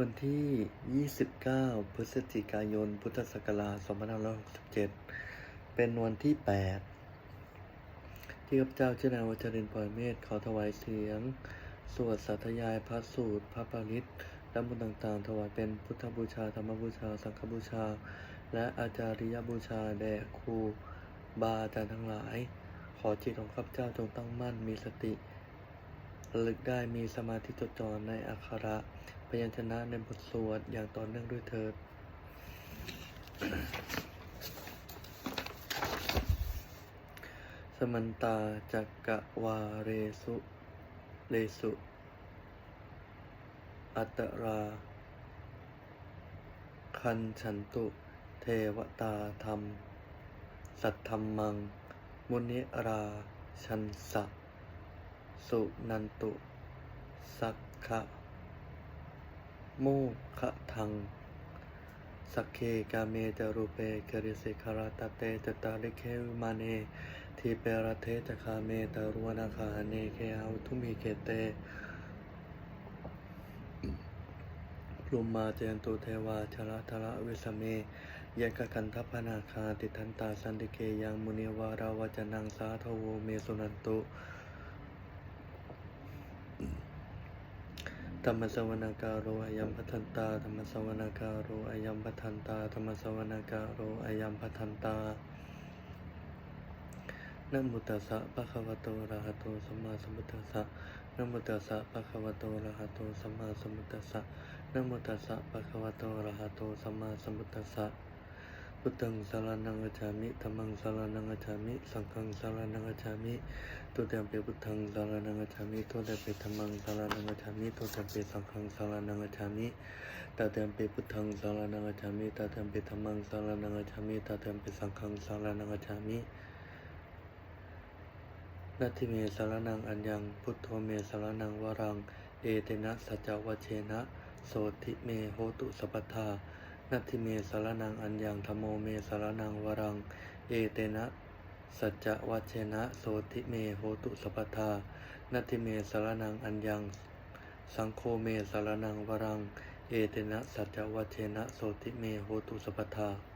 วันที่ 29 พฤศจิกายน พุทธศักราช 2567 เป็นวันที่ 8 ที่ข้าพเจ้าชื่อนายวัชรินทร์ปล่อยเมธขอถวายเสียง สวดสาธยายพระสูตร พระปาริตและบุญต่างๆ ถวายเป็นพุทธบูชา ธรรมบูชา สังฆบูชา และอาจาริยบูชา แด่ครูบาอาจารย์ทั้งหลาย ขอจิตของข้าพเจ้าจงตั้งมั่นมีสติ ระลึกได้มีสมาธิจดจ่อในอักขระพยัญชนะในบทสวดอย่างต่อเนื่องด้วยเถิด สมันตาจักกะวาเรสุเลสุ อัตตรา คันฉันตุ เทวตาธรรม สัทธรรมัง มุนิราชันสะ สุนันตุ สักขะโมขะทัง สักเคกาเมจารูเปกริสิคาราตเตจตาริเควมาเนทีเปรเทจคาเมตารวนาคาเนเคอาทุมีเกเตพลุมมาเจนตุเทวาชระทระวิสเมยกกันทัพพนาคาติทันตาสันติเกยังมุนีวาราวจนังสาทโวเมสุนันตุ ธรรมสวนาการโรอายัมพัทันตาธรรมสวนาการโรอายัมพัทันตาธรรมสวนาการโรอายัมพัทันตานมุตัสสะปะคะวะโตระหะโตสัมมาสัมพุทธัสสะนมุตัสสะปะคะวะโตระหะโตสัมมาสัมพุทธัสสะนมุตัสสะปะคะวะโตระหะโตสัมมาสัมพุทธัสสะ พุทธังสารนังกัจามิธัมมังสารนังกัจามิ สังฆังสารนังกัจามิตุเตมเปพุทธังสารนังกัจามิตุเตมเปธัมมังสารนังกัจามิตุเตมเปสังฆังสารนังกัจามิตาเตมเปพุทธังสารนังกัจามิตาเตมเปธัมมังสารนังกัจามิตาเตมเปสังฆังสารนังกัจามินัตถิเมสารนังอัญญัง พุทโธเมสารนังวรัง เอเตนะสัจวเชนะ โสทิเมโหตุสัพพทา นัตถิเมสารนังอัญญังธโมเมสารนังวรัง เอเตนะสัจจวัชเชนะโสติเมโหตุสปปทานัตติเมสารนังอัญญัง สังโฆเมสารนังวรัง เอเตนะสัจจวัชเชนะโสติเมโหตุสปปทา